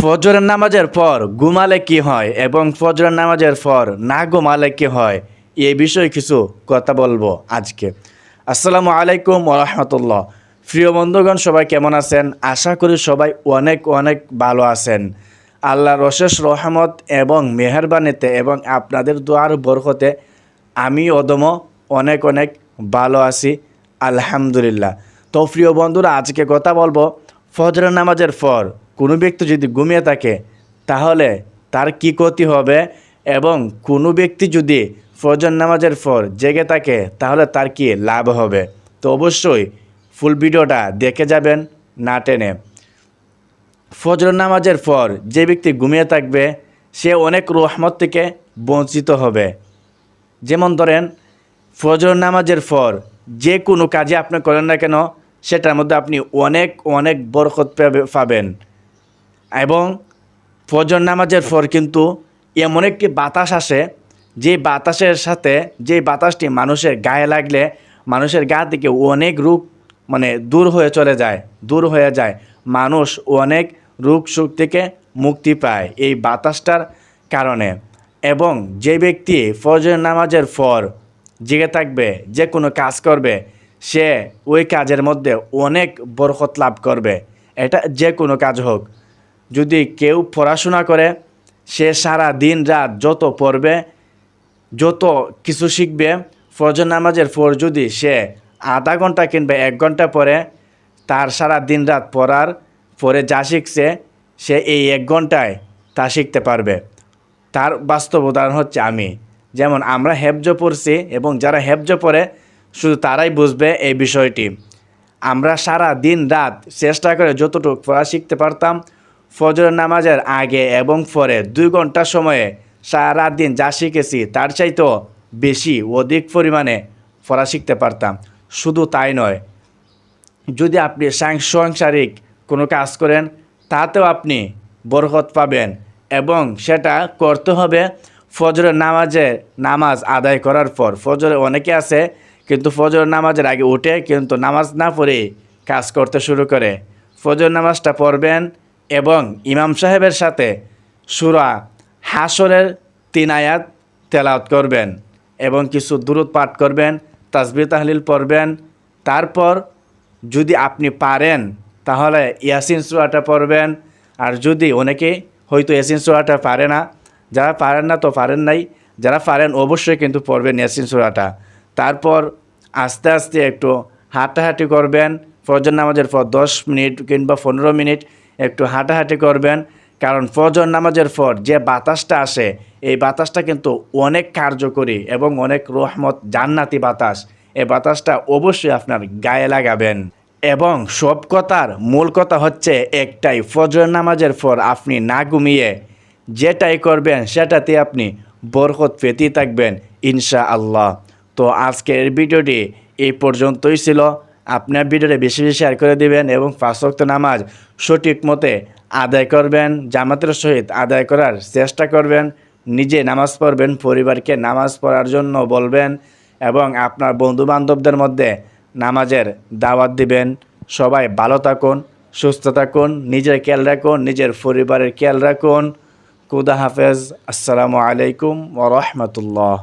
ফজরের নামাজের পর ঘুমালে কি হয় এবং ফজরের নামাজের পর না ঘুমালে কি হয়? এই বিষয়ে কিছু কথা বলব আজকে। আসসালামু আলাইকুম রহমতুল্লাহ। প্রিয় বন্ধুগণ, সবাই কেমন আছেন? আশা করি সবাই অনেক অনেক ভালো আছেন। আল্লাহর অশেষ রহমত এবং মেহরবানিতে এবং আপনাদের দোয়ার বরকতে আমি অদম অনেক অনেক ভালো আছি। আলহামদুলিল্লাহ। তো প্রিয় বন্ধুরা, আজকে কথা বলব ফজরের নামাজের পর কোনো ব্যক্তি যদি ঘুমিয়ে থাকে, তাহলে তার কি ক্ষতি হবে? এবং কোনো ব্যক্তি যদি ফজর নামাজের পর জেগে থাকে, তাহলে তার কি লাভ হবে? তো অবশ্যই ফুল ভিডিওটা দেখে যাবেন না টেনে। ফজর নামাজের পর যে ব্যক্তি ঘুমিয়ে থাকবে, সে অনেক রহমত থেকে বঞ্চিত হবে। যেমন ধরেন, ফজর নামাজের পর যে কোনো কাজে আপনি করেন না কেন, সেটার মধ্যে আপনি অনেক অনেক বরকত পাবে- পাবেন। এবং ফজর নামাজের পর কিন্তু এমন একটি বাতাস আসে, যে বাতাসের সাথে, যে বাতাসটি মানুষের গায়ে লাগলে মানুষের গা থেকে অনেক রোগ মানে দূর হয়ে চলে যায়, দূর হয়ে যায়। মানুষ অনেক রোগ সুখ থেকে মুক্তি পায় এই বাতাসটার কারণে। এবং যে ব্যক্তি ফজর নামাজের পর জেগে থাকবে, যে কোনো কাজ করবে, সে ওই কাজের মধ্যে অনেক বরকত লাভ করবে। এটা যে কোনো কাজ হোক। যদি কেউ পড়াশোনা করে, সে সারা দিন রাত যত পড়বে, যত কিছু শিখবে ফজর নামাজের পর যদি সে আধা ঘণ্টা কিংবা এক ঘণ্টা পরে তার সারা দিন রাত পড়ার পরে যা শিখছে, সে এই এক ঘন্টায় তা শিখতে পারবে। তার বাস্তব উদাহরণ হচ্ছে আমি। যেমন আমরা হেফজ পড়ছি এবং যারা হেফজ পড়ে, শুধু তারাই বুঝবে এই বিষয়টি। আমরা সারা দিন রাত চেষ্টা করে যতটুকু পড়া শিখতে পারতাম ফজর নামাজের আগে এবং পরে দুই ঘণ্টা সময়ে সারা দিন যা শিখেছি তার চাইতেও বেশি অধিক পরিমাণে পড়া শিখতে পারতাম। শুধু তাই নয়, যদি আপনি সাংসারিক কোনো কাজ করেন, তাতেও আপনি বরকত পাবেন এবং সেটা করতে হবে ফজরের নামাজে নামাজ আদায় করার পর। ফজরে অনেকে আছে, কিন্তু ফজর নামাজের আগে উঠে কিন্তু নামাজ না পড়ে কাজ করতে শুরু করে। ফজর নামাজটা পড়বেন এবং ইমাম সাহেবের সাথে সুরা হাসরের তিন আয়াত তেলাওয়াত করবেন এবং কিছু দূরত পাঠ করবেন তাসবি তাহলিল পড়বেন। তারপর যদি আপনি পারেন, তাহলে ইয়াসিন সুরাটা পড়বেন। আর যদি অনেকে হয়তো ইয়াসিন সুরাটা পারে না, যারা পারেন না তো পারেন নাই, যারা পারেন অবশ্যই কিন্তু পড়বেন ইয়াসিন সুরাটা। তারপর আস্তে আস্তে একটু হাঁটাহাঁটি করবেন, ফজর নামাজের পর দশ মিনিট কিংবা পনেরো মিনিট একটু হাঁটাহাঁটি করবেন, কারণ ফজর নামাজের পর যে বাতাসটা আসে, এই বাতাসটা কিন্তু অনেক কার্যকরী এবং অনেক রহমত, জান্নাতি বাতাস। এই বাতাসটা অবশ্যই আপনার গায়ে লাগাবেন। এবং সব কথার মূল কথা হচ্ছে একটাই, ফজর নামাজের পর আপনি না ঘুমিয়ে যেটাই করবেন, সেটাতে আপনি বরকত পেতেই থাকবেন ইনশা আল্লাহ তো আজকের ভিডিওটি এই পর্যন্তই ছিল। আপনার ভিডিওটি বেশি বেশি শেয়ার করে দিবেন এবং পাঁচ ওয়াক্ত নামাজ সঠিক মতে আদায় করবেন, জামাতের সহিত আদায় করার চেষ্টা করবেন, নিজে নামাজ পড়বেন, পরিবারকে নামাজ পড়ার জন্য বলবেন এবং আপনার বন্ধু বান্ধবদের মধ্যে নামাজের দাওয়াত দিবেন। সবাই ভালো থাকুন, সুস্থ থাকুন, নিজের খেয়াল রাখুন, নিজের পরিবারের খেয়াল রাখুন। কুদা হাফেজ, আসসালামু আলাইকুম ওরহমতুল্লাহ